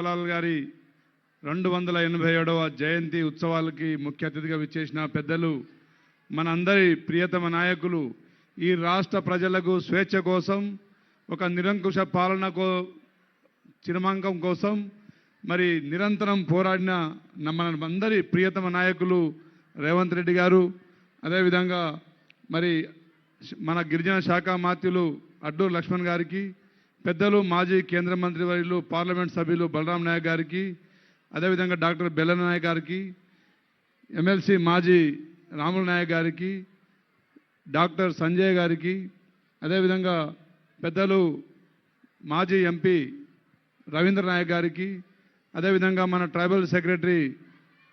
లాల్ గారి రెండు వందల ఎనభై ఏడవ జయంతి ఉత్సవాలకి ముఖ్య అతిథిగా విచ్చేసిన పెద్దలు మనందరి ప్రియతమ నాయకులు ఈ రాష్ట్ర ప్రజలకు స్వేచ్ఛ కోసం ఒక నిరంకుశ పాలన కో చిరమాంకం కోసం మరి నిరంతరం పోరాడిన మన అందరి ప్రియతమ నాయకులు రేవంత్ రెడ్డి గారు అదేవిధంగా మరి మన గిరిజన శాఖ మాత్యులు అడ్డూరు లక్ష్మణ్ గారికి పెద్దలు మాజీ కేంద్ర మంత్రి వర్యులు పార్లమెంట్ సభ్యులు బలరాం నాయక్ గారికి అదేవిధంగా డాక్టర్ బెల్లన నాయక్ గారికి ఎమ్మెల్సీ మాజీ రాముల నాయక్ గారికి డాక్టర్ సంజయ్ గారికి అదేవిధంగా పెద్దలు మాజీ ఎంపీ రవీంద్ర నాయక్ గారికి అదేవిధంగా మన ట్రైబల్ సెక్రటరీ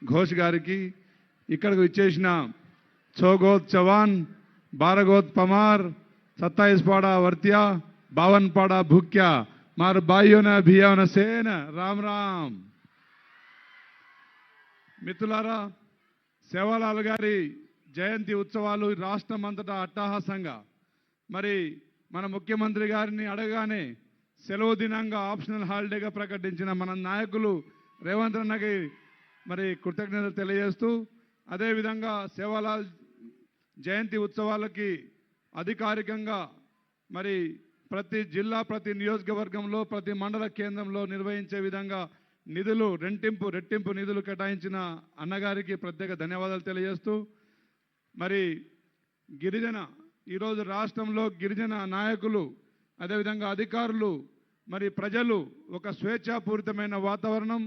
ఘోష్ గారికి ఇక్కడికి ఇచ్చేసిన చోగోత్ చవాన్ బారగోత్ పమార్ సత్తాయిస్పాడా వర్త్యా బావన్ పాడా భూక్యా మార్ బాయోన భియావన సేన. రామ్ రామ్. మిత్రులారా సేవాలాల్ గారి జయంతి ఉత్సవాలు రాష్ట్రం అంతటా అట్టహాసంగా. మరి మన ముఖ్యమంత్రి గారిని అడగానే సెలవు దినంగా ఆప్షనల్ హాలిడేగా ప్రకటించిన మన నాయకులు రేవంత్ అన్నకి మరి కృతజ్ఞతలు తెలియజేస్తూ అదేవిధంగా సేవాలాల్ జయంతి ఉత్సవాలకి అధికారికంగా మరి ప్రతి జిల్లా ప్రతి నియోజకవర్గంలో ప్రతి మండల కేంద్రంలో నిర్వహించే విధంగా నిధులు రెంటింపు రెట్టింపు నిధులు కేటాయించిన అన్నగారికి ప్రత్యేక ధన్యవాదాలు తెలియజేస్తూ మరి గిరిజన ఈరోజు రాష్ట్రంలో గిరిజన నాయకులు అదేవిధంగా అధికారులు మరి ప్రజలు ఒక స్వేచ్ఛాపూరితమైన వాతావరణం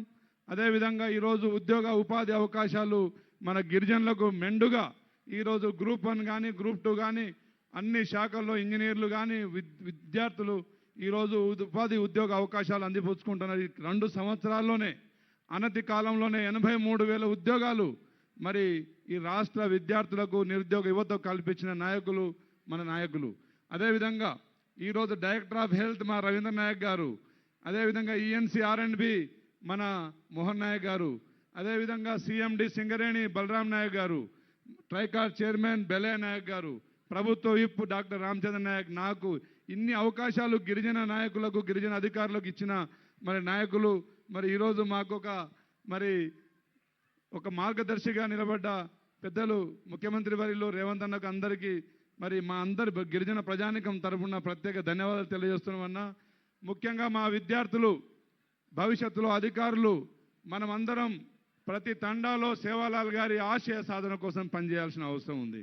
అదేవిధంగా ఈరోజు ఉద్యోగ ఉపాధి అవకాశాలు మన గిరిజనులకు మెండుగా ఈరోజు గ్రూప్ వన్ కానీ గ్రూప్ టూ కానీ అన్ని శాఖల్లో ఇంజనీర్లు కానీ విద్- విద్యార్థులు ఈరోజు ఉపాధి ఉద్యోగ అవకాశాలు అందిపుచ్చుకుంటున్నారు. ఈ రెండు సంవత్సరాల్లోనే అనతి కాలంలోనే ఎనభై మూడు వేల ఉద్యోగాలు మరి ఈ రాష్ట్ర విద్యార్థులకు నిరుద్యోగ యువతకు కల్పించిన నాయకులు మన నాయకులు. అదేవిధంగా ఈరోజు డైరెక్టర్ ఆఫ్ హెల్త్ మా రవీంద్ర నాయక్ గారు అదేవిధంగా ఈఎన్సీ ఆర్ అండ్ బి మన మోహన్ నాయక్ గారు అదేవిధంగా సిఎండి సింగరేణి బలరాం నాయక్ గారు ట్రైకార్ చైర్మన్ బెలే నాయక్ గారు ప్రభుత్వ విప్ డాక్టర్ రామచంద్ర నాయక్ నాకు ఇన్ని అవకాశాలు గిరిజన నాయకులకు గిరిజన అధికారులకు ఇచ్చిన మరి నాయకులు మరి ఈరోజు మాకు ఒక మరి ఒక మార్గదర్శిగా నిలబడ్డ పెద్దలు ముఖ్యమంత్రి వర్యులు రేవంత్ అన్నకు అందరికీ మరి మా అందరి గిరిజన ప్రజానికం తరఫున ప్రత్యేక ధన్యవాదాలు తెలియజేస్తున్నామన్నా. ముఖ్యంగా మా విద్యార్థులు భవిష్యత్తులో అధికారులు మనమందరం ప్రతి తండాలో సేవాలాల్ గారి ఆశయ సాధన కోసం పనిచేయాల్సిన అవసరం ఉంది.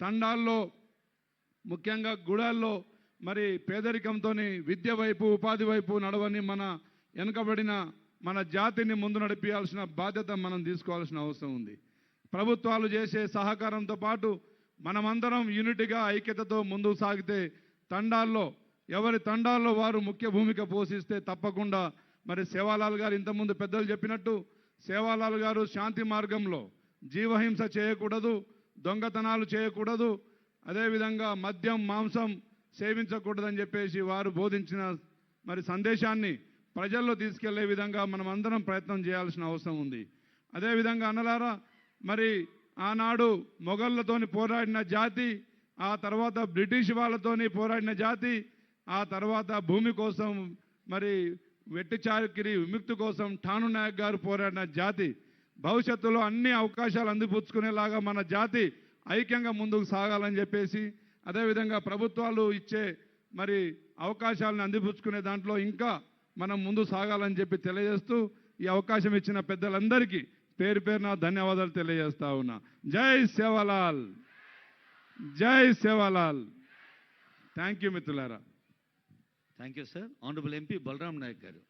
తండాల్లో ముఖ్యంగా గుడాల్లో మరి పేదరికంతో విద్య వైపు ఉపాధి వైపు నడవని మన వెనుకబడిన మన జాతిని ముందు నడిపించాల్సిన బాధ్యత మనం తీసుకోవాల్సిన అవసరం ఉంది. ప్రభుత్వాలు చేసే సహకారంతో పాటు మనమందరం యూనిటీగా ఐక్యతతో ముందుకు సాగితే తండాల్లో ఎవరి తండాల్లో వారు ముఖ్య భూమిక పోషిస్తే తప్పకుండా మరి సేవాలాల్ గారు ఇంతకుముందు పెద్దలు చెప్పినట్టు సేవాలాల్ గారు శాంతి మార్గంలో జీవహింస చేయకూడదు దొంగతనాలు చేయకూడదు అదేవిధంగా మద్యం మాంసం సేవించకూడదని చెప్పేసి వారు బోధించిన మరి సందేశాన్ని ప్రజల్లో తీసుకెళ్ళే విధంగా మనం అందరం ప్రయత్నం చేయాల్సిన అవసరం ఉంది. అదేవిధంగా అన్నలారా మరి ఆనాడు మొఘళ్ళతోని పోరాడిన జాతి ఆ తర్వాత బ్రిటిష్ వాళ్ళతోని పోరాడిన జాతి ఆ తర్వాత భూమి కోసం మరి వెట్టి చాకిరి విముక్తి కోసం ఠాను నాయక్ గారు పోరాడిన జాతి భవిష్యత్తులో అన్ని అవకాశాలు అందిపుచ్చుకునేలాగా మన జాతి ఐక్యంగా ముందుకు సాగాలని చెప్పేసి అదేవిధంగా ప్రభుత్వాలు ఇచ్చే మరి అవకాశాలను అందిపుచ్చుకునే దాంట్లో ఇంకా మనం ముందు సాగాలని చెప్పి తెలియజేస్తూ ఈ అవకాశం ఇచ్చిన పెద్దలందరికీ పేరు పేరున ధన్యవాదాలు తెలియజేస్తా ఉన్నా. జై సేవలాల్ జై సేవలాల్ థ్యాంక్ యూ మిత్రులారా. Thank you sir. Honourable MP Balram Nayak గారు.